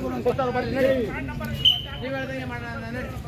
ರಾಮಣ್ಣ ನೀವು ಹೇಳ್ದಂಗೆ ಮಾಡೋಣ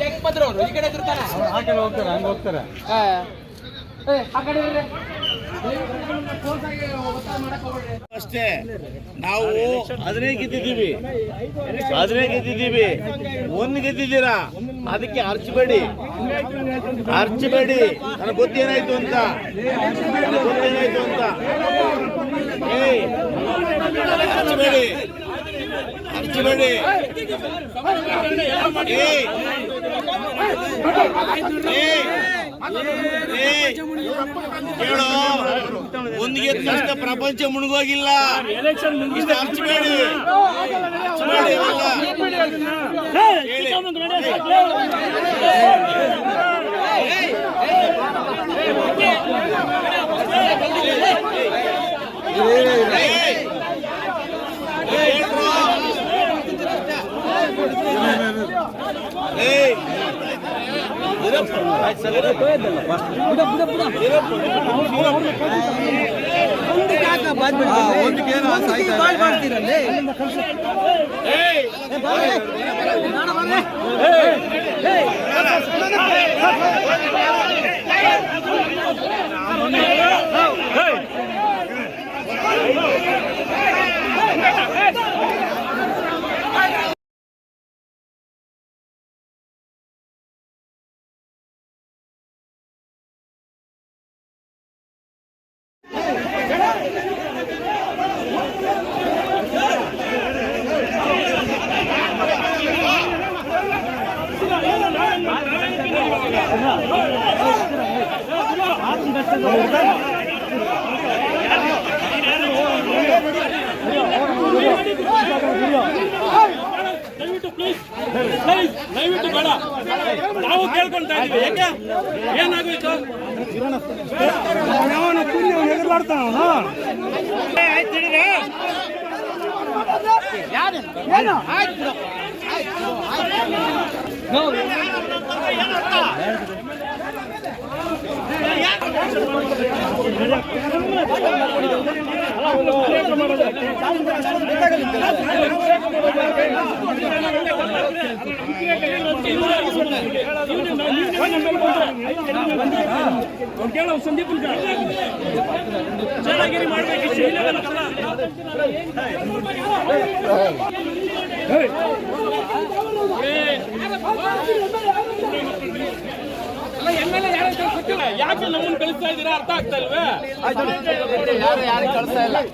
ಹೆಂಗ್ ಬಂದ್ರು ಅವ್ರು? ಈ ಕಡೆ ತಿರ್ತಾರ ಹೋಗ್ತಾರೆ ಹಂಗ ಹೋಗ್ತಾರೆ. ಆ ಕಡೆ ಇರ್ರಿ. ಅಷ್ಟೇ ನಾವು ಹದಿನೈದು ಗೆದ್ದಿದ್ದೀವಿ. ಹದಿನೈದು ಗೆದ್ದಿದ್ದೀವಿ. ಒಂದು ಗೆದ್ದಿದ್ದೀರಾ? ಅದಕ್ಕೆ ಅರ್ಚಬೇಡಿ. ಅರ್ಚಬೇಡಿ. ನನಗೆ ಗೊತ್ತೇನಾಯ್ತು ಅಂತ. ನನಗೆ ಗೊತ್ತೇನಾಯ್ತು ಅಂತ. ಏಯ್ ಅರ್ಚಬೇಡಿ. ಒಂದು ತಕ್ಷಣ ಪ್ರಪಂಚ ಮುಳುಗೋಗಿಲ್ಲ ಹಂಚಬೇಡಿ. ಹೇಳಿ. ಏಯ್. ಹೇಳ್ರು. ಏಯ್. ಏಯ್. ದಯವಿಟ್ಟು ಪ್ಲೀಸ್ ಪ್ಲೀಸ್ ದಯವಿಟ್ಟು ಬೇಡ. ನಾವು ಕೇಳ್ಕೊಳ್ತಾ ಇದೀವಿ ಯಾಕೆ? ಏನಾಗೋಯ್ತು? ಅವನು ಕುರಿ ಅವನು? ಎದುರಾಡ್ತಾನ ಕೇಳೋ ಸಂದೀಪನ್ ಚೆನ್ನಾಗಿರಿ ಮಾಡ್ಬೇಕು ಯಾಕೆ ನಮ್ಮನ್ನು ಕಳಿಸ್ತಾ ಇದ್ದೀರಾ ಅರ್ಥ ಆಗ್ತಾ ಇಲ್ವೇ ಯಾರು ಯಾರು ಕಳಿಸ್ತಾ ಇಲ್ಲ ಈ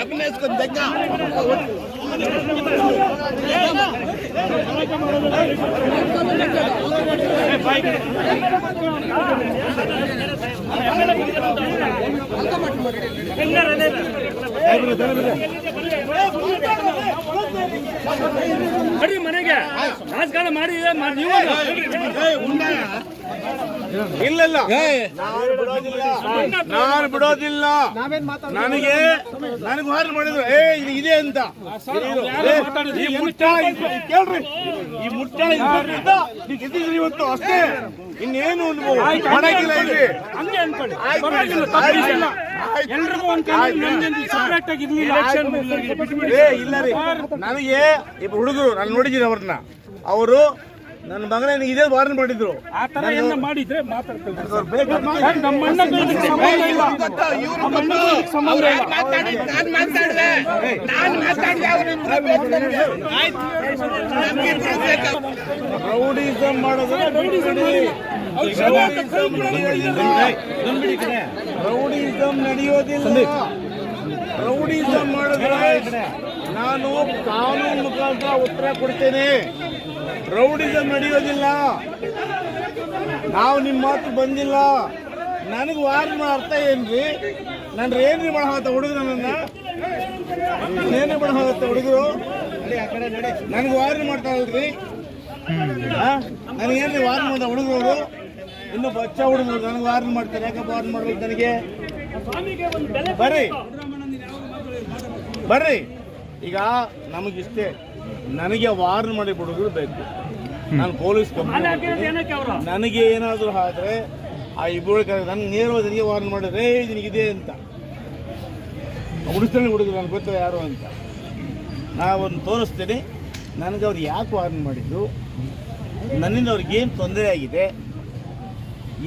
ಅಭಿನಯಿಸ್ಕೊಂಡು ಬೆಕ್ಕ ಮನೆಗೆ ರಾಜಕಾರಣ ಮಾಡಿ ನೀವು ಇಲ್ಲ ನಾನು ಬಿಡೋದಿಲ್ಲ. ನಾನು ಬಿಡೋದಿಲ್ಲ. ನನಗೆ ನನಗೆ ವಾರ್ನ್ ಮಾಡಿದ್ರು. ಏ ಇದು ಇದೆ ಅಂತ. ಈ ಕೇಳ್ರಿ. ಈ ಗೆದ್ದಿದ್ರಿ ಇವತ್ತು ಅಷ್ಟೇ. ಇನ್ನೇನು ಒಂದು ಮಾಡಂಗಿಲ್ಲ ಹಂಗೆ ಅನ್ಕೊಳ್ಳಿ. ಎಲ್ರಿಗೂ. ಆಗಿ ಇಲ್ಲ ರೀ. ನನಗೆ ಇಬ್ಬರು ಹುಡುಗರು ನಾನು ನೋಡಿದ್ದೀನಿ ಅವ್ರನ್ನ. ಅವರು ನನ್ನ ಮಗನ ಇದೇ ವಾರ್ನ್ ಮಾಡಿದ್ರು. ಆ ತರ ಎಲ್ಲ ರೌಡಿಸಮ್ ಮಾಡೋದ್ರೆ ರೌಡಿಸಮ್ ನಡೆಯೋದಿಲ್ಲ. ರೌಡಿಸಮ್ ಮಾಡಿದ್ರೆ ನಾನು ಕಾನೂನು ಮುಖಾಂತರ ಉತ್ತರ ಕೊಡ್ತೇನೆ. ರೌಡಿಸಮ್ ನಡೆಯೋದಿಲ್ಲ. ನಾವು ನಿಮ್ಮ ಮಾತು ಬಂದಿಲ್ಲ. ನನಗೆ ವಾರ್ನ್ ಅರ್ಥ ಏನ್ರಿ? ನನ್ನ ಏನ್ರಿ ಮಾಡತ್ತ ಹುಡುಗರು ನನ್ನ. ಏನೇ ಮಾಡತ್ತ ಹುಡುಗರು. ನನಗೆ ವಾರ್ನ್ ಮಾಡ್ತಾರಲ್ರಿ ನನಗೇನ್ರಿ ವಾರ್ನ್ ಮಾಡ್ದ ಹುಡುಗರು ಇನ್ನು ಬಚ್ಚ ಹುಡುಗರು ನನಗೆ ವಾರ್ನ್ ಮಾಡ್ತಾರೆ. ಯಾಕಪ್ಪ ವಾರ್ನ್ ಮಾಡ್ಬೇಕು ನನಗೆ? ಬರ್ರಿ. ಬರ್ರಿ. ಈಗ ನಮಗಿಷ್ಟೇ. ನನಗೆ ವಾರ್ನ್ ಮಾಡಿ ಕೊಡೋದು ಬೇಕು. ನಾನು ಪೊಲೀಸ್ ನನಗೆ ಏನಾದರೂ ಆದರೆ ಆ ಇಬ್ಬರು ನನಗೆ ನೇರವಾಗಿ ನನಗೆ ವಾರ್ನ್ ಮಾಡಿದ್ರೆ "ಏ, ಇದು ನಿನಗಿದೆ ಅಂತ. ಉಡಿಸ್ತಾನೆ ಹುಡುಗರು ನನಗೆ ಗೊತ್ತಿಲ್ಲ ಯಾರು ಅಂತ. ನಾವೊಂದು ತೋರಿಸ್ತೇನೆ. ನನಗೆ ಅವ್ರು ಯಾಕೆ ವಾರ್ನ್ ಮಾಡಿದ್ದು ನನ್ನಿಂದ ಅವ್ರಿಗೆ ಏನು ತೊಂದರೆ ಆಗಿದೆ?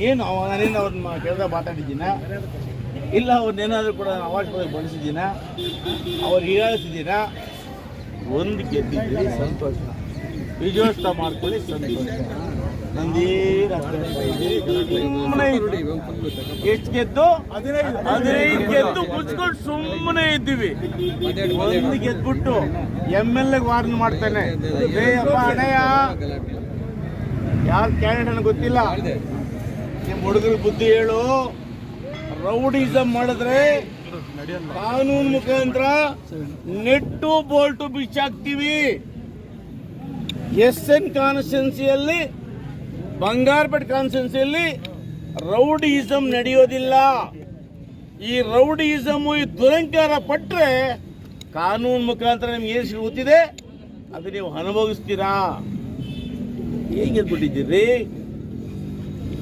ಏನು ಅವ ನನ್ನಿಂದ ಅವ್ರನ್ನ ಕೆಲಸ ಮಾತಾಡಿದ್ದೀನ? ಇಲ್ಲ ಅವ್ರನ್ನೇನಾದರೂ ಕೂಡ ಅವಾಜ್ ಬಳಸಿದ್ದೀನ ಅವ್ರು ಹೀಯಾಳಿಸಿದ್ದೀನ ಒಂದು ಗೆದ್ದಿದ್ದೀರಿ ಸಂತೋಷ. ವಿಜಯೋತ್ಸವ ಮಾಡ್ಕೊಳ್ಳಿ ಸಂತೋಷ. ಎಷ್ಟು ಗೆದ್ದು? ಹದಿನೈದು. ಗೆದ್ದು ಮುಚ್ಕೊಂಡು ಸುಮ್ಮನೆ ಇದ್ದೀವಿ. ಒಂದು ಗೆದ್ಬಿಟ್ಟು ಎಂ ಎಲ್ ಎ ವಾರ್ನ್ ಮಾಡ್ತಾನೆ. ಅಣ್ಣಯ್ಯ. ಯಾರು ಕ್ಯಾಂಡಿಡೇಟ್ ಗೊತ್ತಿಲ್ಲ. ನಿಮ್ಮ ಹುಡುಗರು ಬುದ್ಧಿ ಹೇಳು. ರೌಡಿಸಮ್ ಮಾಡಿದ್ರೆ ಕಾನೂನು ಮುಖಾಂತರ ನೆಟ್ಟು ಬೋಲ್ಟು ಬಿಚ್ಚಾಕ್ತೀವಿ. ಎಸ್ ಎನ್ ಕಾನ್ಸ್ಟೆನ್ಸಿಯಲ್ಲಿ ಬಂಗಾರಪೇಟ್ ಕಾನ್ಸ್ಟೆನ್ಸಿಯಲ್ಲಿ ರೌಡಿಸಮ್ ನಡೆಯೋದಿಲ್ಲ. ಈ ರೌಡಿಸಮ್ ಈ ದುರಂಕಾರ ಪಟ್ಟರೆ ಕಾನೂನು ಮುಖಾಂತರ ನಿಮ್ಗೆ ಏನು ಸಿಗುತ್ತಿದೆ? ಅದು ನೀವು ಅನುಭವಿಸ್ತೀರಾ? ಹೇಗೆ ಗೆದ್ಬಿಟ್ಟಿದ್ದೀರಿ?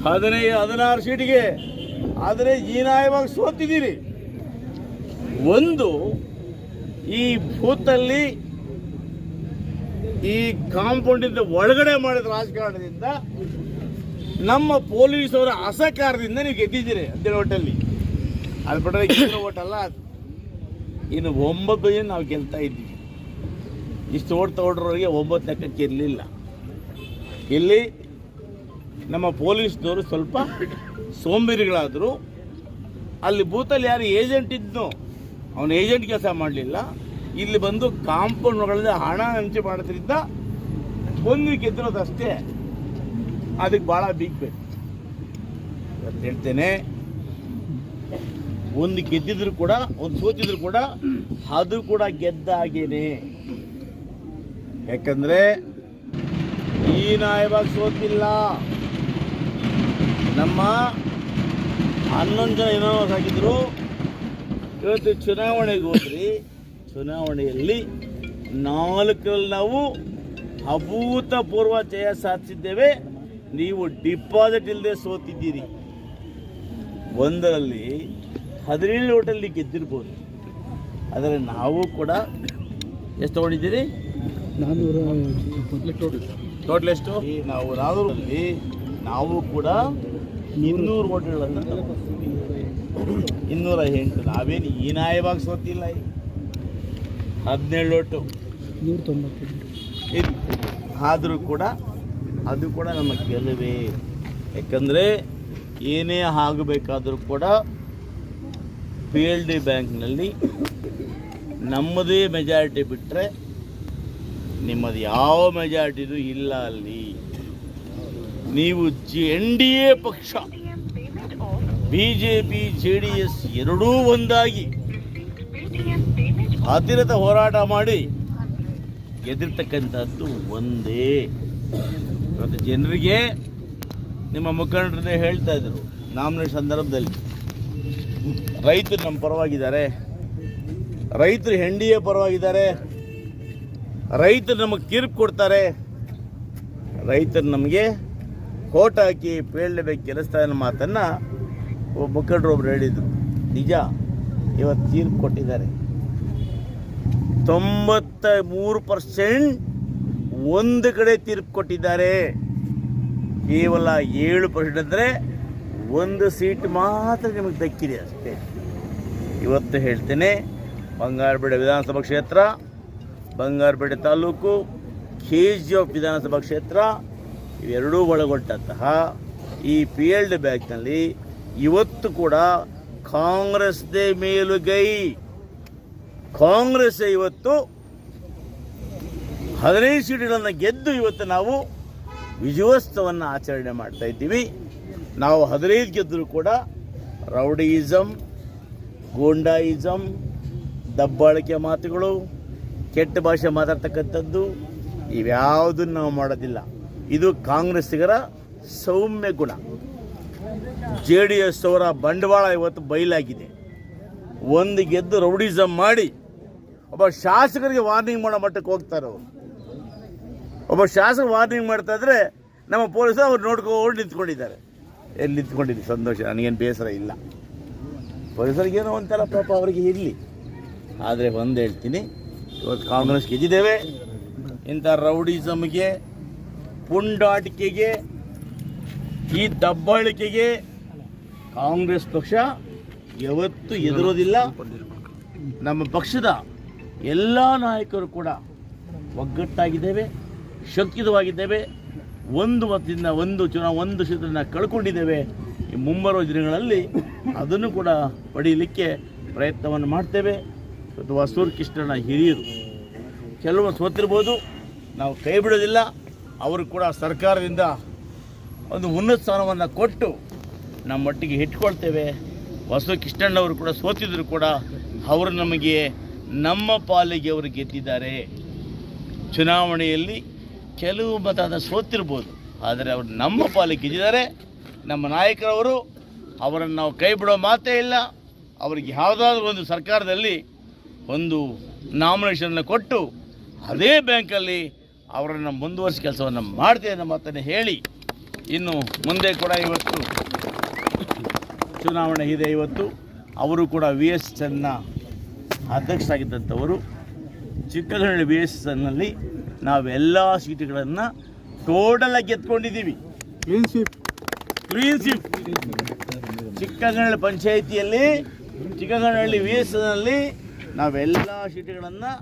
ಹದಿನೈದು ಹದಿನಾರು ಸೀಟಿಗೆ. ಆದರೆ, ಜೀನಾಯವಾಗಿ ಸೋತಿದ್ದೀರಿ. ಒಂದು ಈ ಬೂತಲ್ಲಿ ಈ ಕಾಂಪೌಂಡಿಂದ ಒಳಗಡೆ ಮಾಡಿದ ರಾಜಕಾರಣದಿಂದ ನಮ್ಮ ಪೊಲೀಸರ ಅಸಹಕಾರದಿಂದ ನೀವು ಗೆದ್ದಿದ್ದೀರಿ ಹದಿನೇಳು ಓಟಲ್ಲಿ ಅದು ಬಿಟ್ಟರೆ ಗೆದ್ದಿರೋ ಓಟ್ ಅಲ್ಲ ಅದು. ಇನ್ನು ಒಂಬತ್ತು ನಾವು ಗೆಲ್ತಾ ಇದ್ದೀವಿ. ಇಷ್ಟು ಓಟ್ ತಗೊಂಡ್ರವರಿಗೆ ಒಂಬತ್ತು ಲೆಕ್ಕಕ್ಕೆ ಇರಲಿಲ್ಲ. ಇಲ್ಲಿ ನಮ್ಮ ಪೊಲೀಸ್ನವರು ಸ್ವಲ್ಪ ಸೋಂಬೇರಿಗಳಾದರು. ಅಲ್ಲಿ ಬೂತಲ್ಲಿ ಯಾರು ಏಜೆಂಟ್ ಇದ್ನೋ ಅವನು ಏಜೆಂಟ್ ಕೆಲಸ ಮಾಡಲಿಲ್ಲ. ಇಲ್ಲಿ ಬಂದು ಕಾಂಪೌಂಡ್ ಒಳಗಡೆ ಹಣ ಹಂಚಿ ಮಾಡೋದ್ರಿಂದ ಒಂದು ಗೆದ್ದಿರೋದಷ್ಟೇ ಅದಕ್ಕೆ ಭಾಳ ಬಿಗ್ ಬೇಕು ಇವತ್ತು ಹೇಳ್ತೇನೆ, ಒಂದು ಗೆದ್ದಿದ್ರು ಕೂಡ, ಒಂದು ಸೋತಿದ್ರು ಕೂಡ, ಅದು ಕೂಡ ಗೆದ್ದಾಗೇನೆ ಯಾಕಂದ್ರೆ, ಈ ನಾಯವಾಗ ಸೋತಿಲ್ಲ. ನಮ್ಮ ಹನ್ನೊಂದು ಜನ ಏನೋ ಆಗಿದ್ರು ಇವತ್ತು ಚುನಾವಣೆಗೆ ಹೋದ್ರಿ ಚುನಾವಣೆಯಲ್ಲಿ ನಾಲ್ಕರಲ್ಲಿ ನಾವು ಅಭೂತಪೂರ್ವ ಜಯ ಸಾಧಿಸಿದ್ದೇವೆ. ನೀವು ಡಿಪಾಸಿಟ್ ಇಲ್ಲದೆ ಸೋತಿದ್ದೀರಿ. ಒಂದರಲ್ಲಿ ಹದಿನೇಳು ಓಟಲ್ಲಿ ಗೆದ್ದಿರ್ಬೋದು. ಆದರೆ ನಾವು ಕೂಡ ಎಷ್ಟು ತಗೊಂಡಿದ್ದೀರಿ? ಟೋಟಲ್ ಎಷ್ಟು? ನಾವು ರಾದೂರಲ್ಲಿ ನಾವು ಕೂಡ ಇನ್ನೂರು ಓಟಲ್ಗಳನ್ನು. ಇನ್ನೂರ ಎಂಟು ನಾವೇನು ಈ ನ್ಯಾಯವಾಗಿ ಸೋತಿಲ್ಲ ಹದಿನೇಳು ಓಟು ಇದು ಆದರೂ ಕೂಡ ಅದು ಕೂಡ ನಮ್ಮ ಗೆಲುವೇ. ಯಾಕಂದರೆ ಏನೇ ಆಗಬೇಕಾದರೂ ಕೂಡ ಪಿ ಎಲ್ ಡಿ ಬ್ಯಾಂಕ್ನಲ್ಲಿ ನಮ್ಮದೇ ಮೆಜಾರಿಟಿ ಬಿಟ್ಟರೆ ನಿಮ್ಮದು ಯಾವ ಮೆಜಾರಿಟಿದು ಇಲ್ಲ ಅಲ್ಲಿ. ನೀವು ಜಿ ಎನ್ ಡಿ ಎ ಪಕ್ಷ. B J P J D S ಎರಡೂ ಒಂದಾಗಿ ಅತಿರತ ಹೋರಾಟ ಮಾಡಿ ಗೆದ್ದಿರ್ತಕ್ಕಂಥದ್ದು ಒಂದೇ. ಮತ್ತು ಜನರಿಗೆ ನಿಮ್ಮ ಮುಖಂಡರನ್ನೇ ಹೇಳ್ತಾ ಇದ್ರು. ನಾಮಿನೇಷನ್ ಸಂದರ್ಭದಲ್ಲಿ ರೈತರು ನಮ್ಮ ಪರವಾಗಿದ್ದಾರೆ. ರೈತರು ಹೆಂಡಿಯ ಪರವಾಗಿದ್ದಾರೆ. ರೈತರು ನಮಗೆ ತೀರ್ಪು ಕೊಡ್ತಾರೆ. ರೈತರು ನಮಗೆ ಕೋಟ್ ಹಾಕಿ ಪೇಳಬೇಕು ಕೆಲಸ ಮಾತನ್ನು ಒಬ್ಬ ಮುಖಂಡರು ಒಬ್ರು ಹೇಳಿದರು, ನಿಜ, ಇವತ್ತು ತೀರ್ಪು ಕೊಟ್ಟಿದ್ದಾರೆ. ತೊಂಬತ್ತ ಮೂರು ಪರ್ಸೆಂಟ್ ಒಂದು ಕಡೆ ತೀರ್ಪು ಕೊಟ್ಟಿದ್ದಾರೆ. ಕೇವಲ ಏಳು ಪರ್ಸೆಂಟ್ ಅಂದರೆ ಒಂದು ಸೀಟ್ ಮಾತ್ರ ನಿಮಗೆ ದಕ್ಕಿದೆ ಅಷ್ಟೇ. ಇವತ್ತು ಹೇಳ್ತೇನೆ ಬಂಗಾರಪೇಟೆ ವಿಧಾನಸಭಾ ಕ್ಷೇತ್ರ Bangarpet taluk K G F ವಿಧಾನಸಭಾ ಕ್ಷೇತ್ರ, ಇವೆರಡೂ ಒಳಗೊಂಡಂತಹ ಈ ಪಿ ಎಲ್ ಡಿ ಬ್ಯಾಂಕ್ನಲ್ಲಿ ಇವತ್ತು ಕೂಡ ಕಾಂಗ್ರೆಸ್ದೇ ಮೇಲುಗೈ ಕಾಂಗ್ರೆಸ್ ಇವತ್ತು ಹದಿನೈದು ಸೀಟುಗಳನ್ನು ಗೆದ್ದು ಇವತ್ತು ನಾವು ವಿಜಯೋತ್ಸವವನ್ನು ಆಚರಣೆ ಮಾಡ್ತಾ ಇದ್ದೀವಿ. ನಾವು ಹದಿನೈದು ಗೆದ್ದರೂ ಕೂಡ ರೌಡಿಯಿಸಮ್ ಗೋಂಡಾಯಿಸಮ್ ದಬ್ಬಾಳಿಕೆ ಮಾತುಗಳು, ಕೆಟ್ಟ ಭಾಷೆ ಮಾತಾಡ್ತಕ್ಕಂಥದ್ದು ಇವ್ಯಾವುದನ್ನು ನಾವು ಮಾಡೋದಿಲ್ಲ. ಇದು ಕಾಂಗ್ರೆಸ್ಸಿಗರ ಸೌಮ್ಯ ಗುಣ. ಜೆ ಡಿ ಎಸ್ ಅವರ ಬಂಡವಾಳ ಇವತ್ತು ಬಯಲಾಗಿದೆ. ಒಂದು ಗೆದ್ದು ರೌಡಿಸಮ್ ಮಾಡಿ, ಒಬ್ಬ ಶಾಸಕರಿಗೆ ವಾರ್ನಿಂಗ್ ಮಾಡೋ ಮಟ್ಟಕ್ಕೆ ಹೋಗ್ತಾರೆ ಅವರು ಒಬ್ಬ ಶಾಸಕ ವಾರ್ನಿಂಗ್ ಮಾಡ್ತಾ ಇದ್ರೆ ನಮ್ಮ ಪೊಲೀಸರು ಅವ್ರು ನೋಡ್ಕೊಂಡು ನಿಂತ್ಕೊಂಡಿದ್ದಾರೆ. ಎಲ್ಲಿ ನಿಂತ್ಕೊಂಡಿದ್ದೀನಿ ಸಂತೋಷ, ನನಗೇನು ಬೇಸರ ಇಲ್ಲ. ಪೊಲೀಸರಿಗೆ ಏನೋ ಒಂಥರ ಪಾಪ ಅವರಿಗೆ ಇರಲಿ. ಆದರೆ ಒಂದು ಹೇಳ್ತೀನಿ, ಇವತ್ತು ಕಾಂಗ್ರೆಸ್ ಗೆದ್ದಿದ್ದೇವೆ. ಇಂಥ ರೌಡಿಸಮ್ಗೆ ಪುಂಡಾಟಿಕೆಗೆ ಈ ದಬ್ಬಾಳಿಕೆಗೆ ಕಾಂಗ್ರೆಸ್ ಪಕ್ಷ ಯಾವತ್ತೂ ಎದುರೋದಿಲ್ಲ. ನಮ್ಮ ಪಕ್ಷದ ಎಲ್ಲ ನಾಯಕರು ಕೂಡ ಒಗ್ಗಟ್ಟಾಗಿದ್ದೇವೆ ಶಕ್ತಿಯುತವಾಗಿದ್ದೇವೆ ಒಂದು ಮತದಿಂದ ಒಂದು ಚುನಾವ, ಒಂದು ಕ್ಷೇತ್ರನ ಕಳ್ಕೊಂಡಿದ್ದೇವೆ. ಈ ಮುಂಬರುವ ದಿನಗಳಲ್ಲಿ ಅದನ್ನು ಕೂಡ ಪಡೀಲಿಕ್ಕೆ ಪ್ರಯತ್ನವನ್ನು ಮಾಡ್ತೇವೆ. ಅಥವಾ ಕೃಷ್ಣನ ಹಿರಿಯರು. ಕೆಲವೊಂದು ಸೋತಿರ್ಬೋದು, ನಾವು ಕೈ ಬಿಡೋದಿಲ್ಲ. ಅವರು ಕೂಡ ಸರ್ಕಾರದಿಂದ ಒಂದು ಉನ್ನತ ಸ್ಥಾನವನ್ನು ಕೊಟ್ಟು ನಮ್ಮ ಮಟ್ಟಿಗೆ ಇಟ್ಕೊಳ್ತೇವೆ ವಸು ಕೃಷ್ಣಣ್ಣವರು ಕೂಡ ಸೋತಿದ್ರು ಕೂಡ ಅವರು ನಮಗೆ ನಮ್ಮ ಪಾಲಿಗೆ ಅವರು ಗೆದ್ದಿದ್ದಾರೆ. ಚುನಾವಣೆಯಲ್ಲಿ ಕೆಲವು ಮತದ ಸೋತಿರ್ಬೋದು, ಆದರೆ ಅವರು ನಮ್ಮ ಪಾಲಿಗೆ ಗೆದ್ದಿದ್ದಾರೆ. ನಮ್ಮ ನಾಯಕರವರು, ಅವರನ್ನು ನಾವು ಕೈ ಬಿಡೋ ಮಾತೇ ಇಲ್ಲ. ಅವರಿಗೆ ಯಾವುದಾದ್ರೂ ಒಂದು ಸರ್ಕಾರದಲ್ಲಿ ಒಂದು ನಾಮಿನೇಷನ್ನ ಕೊಟ್ಟು ಅದೇ ಬ್ಯಾಂಕಲ್ಲಿ ಅವರನ್ನು ಮುಂದುವರಿಸಿ ಕೆಲಸವನ್ನು ಮಾಡ್ತೇವೆ ನಮ್ಮ ಹೇಳಿ ಇನ್ನು ಮುಂದೆ ಕೂಡ ಇವತ್ತು ಚುನಾವಣೆ ಇದೆ ಇವತ್ತು. ಅವರು ಕೂಡ ವಿ ಎಸ್ ಎನ್ನ ಅಧ್ಯಕ್ಷರಾಗಿದ್ದಂಥವರು. ಚಿಕ್ಕನಹಳ್ಳಿ ವಿ ಎಸ್ ಎನ್ನಲ್ಲಿ ನಾವೆಲ್ಲ ಸೀಟುಗಳನ್ನು ಟೋಟಲಾಗಿ ಗೆದ್ಕೊಂಡಿದ್ದೀವಿ. ಕ್ಲೀನ್ ಶೀಪ್ ಕ್ಲೀನ್ ಚಿಕ್ಕನಹಳ್ಳಿ ಪಂಚಾಯಿತಿಯಲ್ಲಿ ಚಿಕ್ಕನಹಳ್ಳಿ ವಿ ಎಸ್ ಎನ್ನಲ್ಲಿ ನಾವೆಲ್ಲ ಸೀಟುಗಳನ್ನು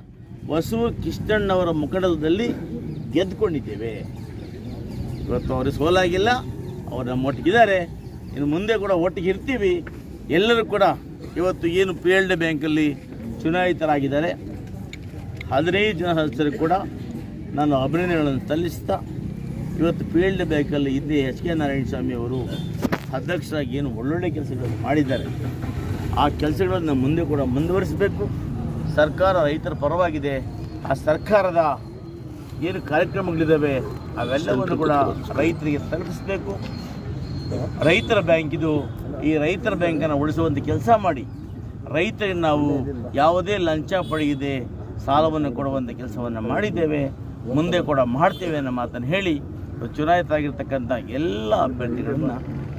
ವಸು ಕೃಷ್ಣಣ್ಣವರ ಮುಖಂಡದಲ್ಲಿ ಗೆದ್ದುಕೊಂಡಿದ್ದೇವೆ ಇವತ್ತು ಅವರು ಸೋಲಾಗಿಲ್ಲ, ಅವರು ನಮ್ಮ ಒಟ್ಟಿಗಿದ್ದಾರೆ. ಇನ್ನು ಮುಂದೆ ಕೂಡ ಒಟ್ಟಿಗೆ ಇರ್ತೀವಿ. ಎಲ್ಲರೂ ಕೂಡ ಇವತ್ತು ಏನು ಪಿ ಎಲ್ ಡಿ ಬ್ಯಾಂಕಲ್ಲಿ ಚುನಾಯಿತರಾಗಿದ್ದಾರೆ. ಹದಿನೈದು ಜನ ಸದಸ್ಯರು ಕೂಡ ನಾನು ಅಭಿನಂದನೆಗಳನ್ನು ಸಲ್ಲಿಸ್ತಾ ಇವತ್ತು ಪಿ ಎಲ್ ಡಿ ಬ್ಯಾಂಕಲ್ಲಿ ಇದ್ದ ಎಚ್ ಕೆ ನಾರಾಯಣ ಸ್ವಾಮಿ ಅವರು ಅಧ್ಯಕ್ಷರಾಗಿ ಏನು ಒಳ್ಳೊಳ್ಳೆ ಕೆಲಸಗಳನ್ನು ಮಾಡಿದ್ದಾರೆ. ಆ ಕೆಲಸಗಳನ್ನು ಮುಂದೆ ಕೂಡ ಮುಂದುವರಿಸಬೇಕು. ಸರ್ಕಾರ ರೈತರ ಪರವಾಗಿದೆ. ಆ ಸರ್ಕಾರದ ಏನು ಕಾರ್ಯಕ್ರಮಗಳಿದ್ದಾವೆ ಅವೆಲ್ಲವನ್ನು ಕೂಡ ರೈತರಿಗೆ ತಲುಪಿಸಬೇಕು. ರೈತರ ಬ್ಯಾಂಕ್ ಇದು, ಈ ರೈತರ ಬ್ಯಾಂಕನ್ನು ಉಳಿಸುವಂಥ ಕೆಲಸ ಮಾಡಿ, ರೈತರಿಗೆ ನಾವು ಯಾವುದೇ ಲಂಚ ಪಡೆಯದೆ ಸಾಲವನ್ನು ಕೊಡುವಂಥ ಕೆಲಸವನ್ನು ಮಾಡಿದ್ದೇವೆ. ಮುಂದೆ ಕೂಡ ಮಾಡ್ತೇವೆ ಅನ್ನೋ ಮಾತನ್ನು ಹೇಳಿ ಚುನಾಯಿತರಾಗಿರ್ತಕ್ಕಂಥ ಎಲ್ಲ ಅಭ್ಯರ್ಥಿಗಳನ್ನು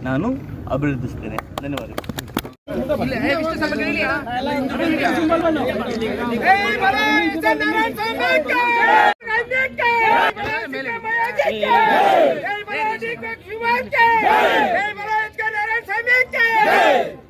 ನಾನು ಅಭಿವೃದ್ಧಿಸ್ತೇನೆ ಧನ್ಯವಾದಗಳು. जय